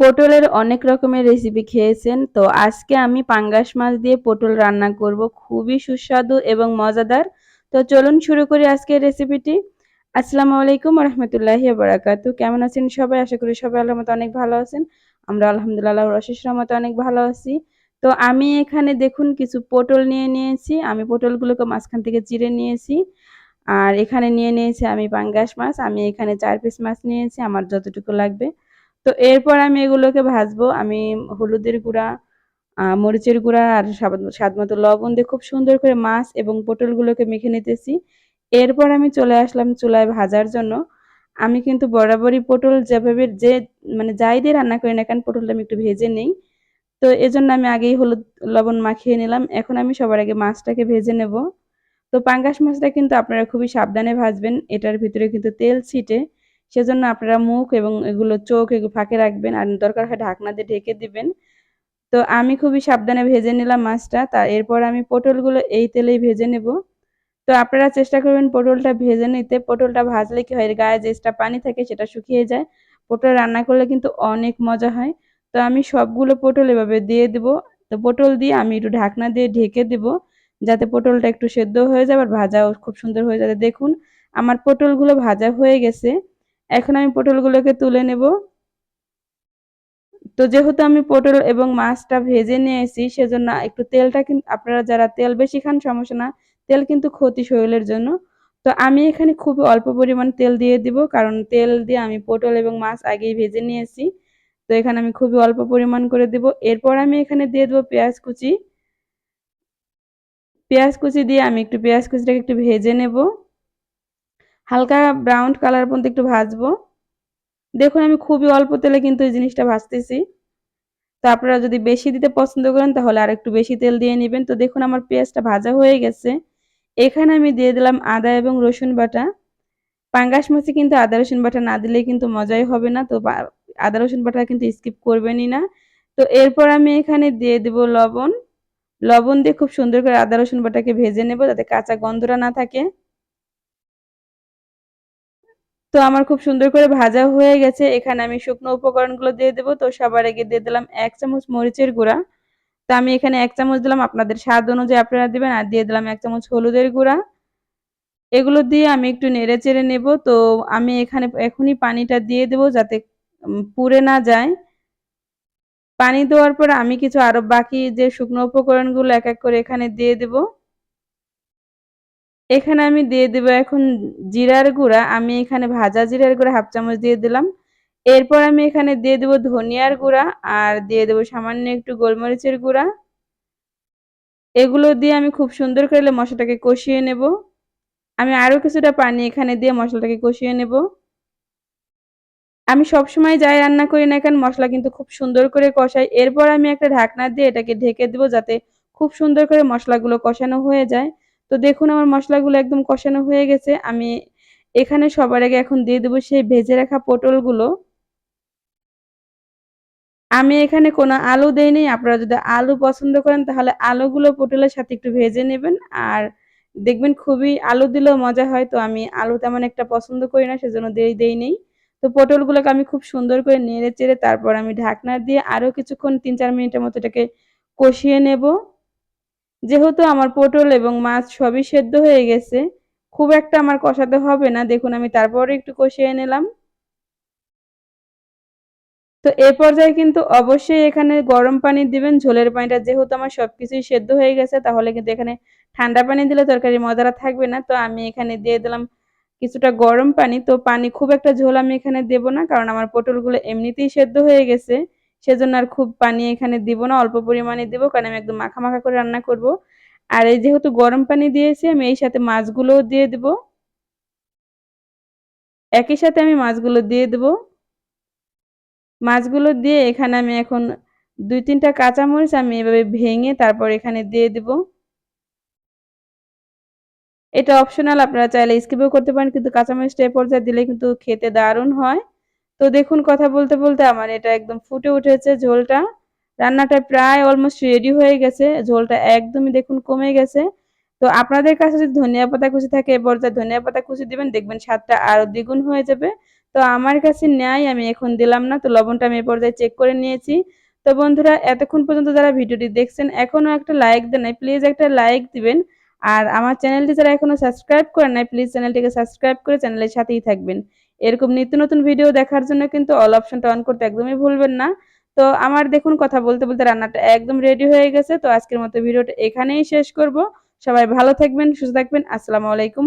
পটলের অনেক রকমের রেসিপি খেয়েছেন, তো আজকে আমি পাঙ্গাস মাছ দিয়ে পটল রান্না করব। খুবই সুস্বাদু এবং মজাদার। তো চলুন শুরু করি আজকের রেসিপিটি আসসালামু আলাইকুম রহমতুল্লাহি বারাকাতু কেমন আছেন সবাই? আশা করি সবাই আল্লাহর মতো অনেক ভালো আছেন। আমরা আলহামদুলিল্লাহ রশেষ রহমতে অনেক ভালো আছি। তো আমি এখানে দেখুন কিছু পটল নিয়ে নিয়েছি। আমি পটলগুলোকে মাঝখান থেকে চিড়ে নিয়েছি। আর এখানে নিয়ে নিয়েছি আমি পাঙ্গাস মাছ। আমি এখানে চার পিস মাছ নিয়েছি। আমার যতটুকু লাগবে। তো এরপর আমি এগুলোকে ভাজবো। আমি হলুদের গুঁড়া মরিচের গুঁড়া আর স্বাদ মতো লবণ দিয়ে খুব সুন্দর করে মাছ এবং পটলগুলোকে মেখে নিতেছি। এরপর আমি চলে আসলাম চুলায় ভাজার জন্য। আমি কিন্তু বরাবরই পটল যেভাবে যে মানে যাই দিয়ে রান্না করি না কেন পটলটা আমি একটু ভেজে নেই। তো এজন্য আমি আগেই হলুদ, লবণ মাখিয়ে নিলাম। এখন আমি সবার আগে মাছটাকে ভেজে নেব। তো পাঙ্গাস মাছটা কিন্তু আপনারা খুবই সাবধানে ভাজবেন। এটার ভিতরে কিন্তু তেল ছিটে। সেজন্য আপনারা মুখ এবং এগুলো চোখ এগুলো ফাঁকে রাখবেন আর দরকার হয় ঢাকনা দিয়ে ঢেকে দিবেন। তো আমি খুবই সাবধানে ভেজে নিলাম মাছটা। তা এরপর আমি পটলগুলো এই তেলেই ভেজে নেব। তো আপনারা চেষ্টা করবেন পটলটা ভেজে নিতে। পটলটা ভাজলে কি হয়? গায়ে যে পানি থাকে সেটা শুকিয়ে যায়। পটল রান্না করলে কিন্তু অনেক মজা হয়। তো আমি সবগুলো পটল এভাবে দিয়ে দেব। তো পটল দিয়ে আমি একটু ঢাকনা দিয়ে ঢেকে দেব যাতে পটলটা একটু সেদ্ধ হয়ে যায় আর ভাজাও খুব সুন্দর হয়ে যাবে। দেখুন, আমার পটলগুলো ভাজা হয়ে গেছে। এখন আমি পটলগুলোকে তুলে নেব। তো যেহেতু আমি পটল এবং মাছটা ভেজে নিয়েছি, সেজন্য একটু তেলটা কিন্তু আপনারা যারা তেল বেশি খান সমস্যা না, তেল কিন্তু ক্ষতি শরীরের জন্য। তো আমি এখানে খুব অল্প পরিমাণ তেল দিয়ে দিব, কারণ তেল দিয়ে আমি পটল এবং মাছ আগেই ভেজে নিয়েছি। তো এখানে আমি খুবই অল্প পরিমাণ করে দেব। এরপর আমি এখানে দিয়ে দেবো পেঁয়াজ কুচি। পেঁয়াজ কুচি দিয়ে আমি একটু, পেঁয়াজ কুচিটাকে একটু ভেজে নেব। হালকা ব্রাউন কালার পর্যন্ত একটু ভাজবো। দেখুন আমি খুবই অল্প তেলে কিন্তু এই জিনিসটা ভাজতেছি। তো আপনারা যদি বেশি দিতে পছন্দ করেন তাহলে আর একটু বেশি তেল দিয়ে নেবেন। তো দেখুন আমার পেঁয়াজটা ভাজা হয়ে গেছে। এখানে আমি দিয়ে দিলাম আদা এবং রসুন বাটা। পাঙ্গাস মাছে কিন্তু আদা রসুন বাটা না দিলে কিন্তু মজাই হবে না। তো আদা রসুন বাটা কিন্তু স্কিপ করবেনই না। তো এরপর আমি এখানে দিয়ে দেব লবণ। লবণ দিয়ে খুব সুন্দর করে আদা রসুন বাটাকে ভেজে নেব যাতে কাঁচা গন্ধটা না থাকে। তো আমার খুব সুন্দর করে ভাজা হয়ে গেছে। এখানে আমি শুকনো উপকরণগুলো দিয়ে দেবো। তো সবার আগে দিয়ে দিলাম এক চামচ মরিচের গুঁড়া। তো আমি এখানে এক চামচ দিলাম আপনাদের স্বাদ অনুযায়ী আপনারা দেবেন। আর দিয়ে দিলাম এক চামচ হলুদের গুঁড়া। এগুলো দিয়ে আমি একটু নেড়ে চেড়ে নেব। তো আমি এখানে এখনই পানিটা দিয়ে দেব যাতে পুড়ে না যায়। পানি দেওয়ার পর আমি কিছু আরও বাকি যে শুকনো উপকরণগুলো এক এক করে এখানে দিয়ে দেবো। এখানে আমি দিয়ে দেব এখন জিরার গুঁড়া। আমি এখানে ভাজা জিরার গুঁড়া হাফ চামচ দিয়ে দিলাম। এরপর আমি এখানে দিয়ে দেব ধনিয়ার গুঁড়া আর দিয়ে দেব সামান্য একটু গোলমরিচের গুঁড়া। এগুলো দিয়ে আমি খুব সুন্দর করে মশলাটাকে কষিয়ে নেব। আমি আরও কিছুটা পানি এখানে দিয়ে মশলাটাকে কষিয়ে নেব। আমি সবসময় যাই রান্না করি না কেন, মশলা কিন্তু খুব সুন্দর করে কষাই। এরপর আমি একটা ঢাকনা দিয়ে এটাকে ঢেকে দেবো যাতে খুব সুন্দর করে মশলাগুলো কষানো হয়ে যায়। তো দেখুন আমার মশলাগুলো একদম কষানো হয়ে গেছে। আমি এখানে সবার আগে এখন দিয়ে দেবো সেই ভেজে রাখা পটলগুলো। আমি এখানে কোনো আলু দেইনি, আপনারা যদি আলু পছন্দ করেন তাহলে আলুগুলো পটলের সাথে একটু ভেজে নেবেন। আর দেখবেন খুবই আলু দিলেও মজা হয়, তো আমি আলু তেমন একটা পছন্দ করি না, সেজন্য দেই দেই তো পটলগুলোকে আমি খুব সুন্দর করে নেড়ে চেড়ে তারপর আমি ঢাকনা দিয়ে আরও কিছুক্ষণ তিন চার মিনিটের মতো এটাকে কষিয়ে নেব। যেহেতু আমার পটল এবং মাছ সবই সেদ্ধ হয়ে গেছে, খুব একটা আমার কষাতে হবে না। দেখুন, আমি তারপরে একটু কষিয়ে নিলাম। তো এ পর্যায়ে কিন্তু অবশ্যই এখানে গরম পানি দিবেন, ঝোলের পানিটা যেহেতু আমার সবকিছুই সেদ্ধ হয়ে গেছে, তাহলে কিন্তু এখানে ঠান্ডা পানি দিলে তরকারি মজারা থাকবে না। তো আমি এখানে দিয়ে দিলাম কিছুটা গরম পানি। তো পানি খুব একটা ঝোল আমি এখানে দেব না, কারণ আমার পটলগুলো এমনিতেই সেদ্ধ হয়ে গেছে। সেজন্য আর খুব পানি এখানে দিব না, অল্প পরিমাণে দেবো, কারণ আমি একদম মাখা মাখা করে রান্না করব। আর এই যেহেতু গরম পানি দিয়েছি, আমি এই সাথে মাছগুলোও দিয়ে দেব। একই সাথে আমি মাছগুলো দিয়ে দেব। মাছগুলো দিয়ে এখানে আমি এখন দুই তিনটা কাঁচামরিচ আমি এভাবে ভেঙে তারপর এখানে দিয়ে দেব। এটা অপশনাল আপনারা চাইলে স্কিপও করতে পারেন, কিন্তু কাঁচামরিচটা এ পর্যায়ে দিলে কিন্তু খেতে দারুণ হয়। তো দেখুন কথা বলতে বলতে আমার এটা একদম ফুটে উঠেছে ঝোলটা। রান্নাটা প্রায় অলমোস্ট রেডি হয়ে গেছে, ঝোলটা একদমই দেখুন কমে গেছে। তো আপনাদের কাছে যদি ধনিয়া পাতা কুচি থাকে, এ পর্যায়ে ধনিয়া পাতা কুচি দিবেন, দেখবেন স্বাদটা আরও দ্বিগুণ হয়ে যাবে। তো আমার কাছে নেয় আমি এখন দিলাম না, তো লবণটা আমি এ পর্যায়ে চেক করে নিয়েছি। তো বন্ধুরা, এতক্ষণ পর্যন্ত যারা ভিডিওটি দেখছেন এখনও একটা লাইক দেন নাই প্লিজ একটা লাইক দিবেন। আর আমার চ্যানেলটি যারা এখনও সাবস্ক্রাইব করেন নাই প্লিজ চ্যানেলটিকে সাবস্ক্রাইব করে চ্যানেলের সাথেই থাকবেন। এরকম নিত্য নতুন ভিডিও দেখার জন্য কিন্তু অল অপশনটা অন করতে একদমই ভুলবেন না। তো আমার দেখুন কথা বলতে বলতে রান্নাটা একদম রেডি হয়ে গেছে। তো আজকের মতো ভিডিওটা এখানেই শেষ করব। সবাই ভালো থাকবেন, সুস্থ থাকবেন। আসসালামু আলাইকুম।